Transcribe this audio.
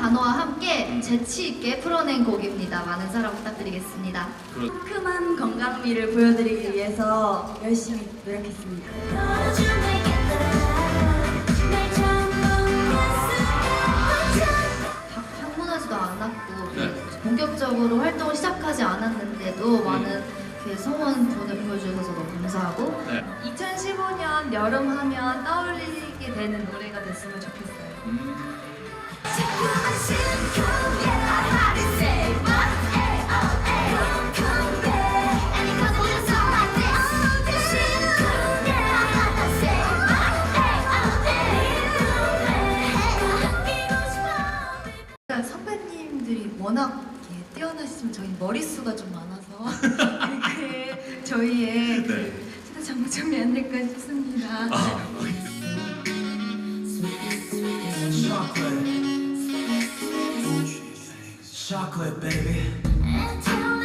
단어와 함께 재치 있게 풀어낸 곡입니다. 많은 사랑 부탁드리겠습니다. 상큼한 건강미를 보여드리기 위해서 열심히 노력했습니다. 학- 학문하지도 않았고 네. 본격적으로 활동을 시작하지 않았는데도 많은 그 성원 분을 보여주셔서 너무 감사하고 네. 2015년 여름 하면 떠올리게 되는 노래가 됐으면 좋겠어요. 음, 선배님들이 워낙 이렇게 뛰어나시지만 저희 머릿수가 좀 많아서 이렇게 저희의 네. 그 시대 장점이 안 될까 싶습니다. 아. Chocolate, baby.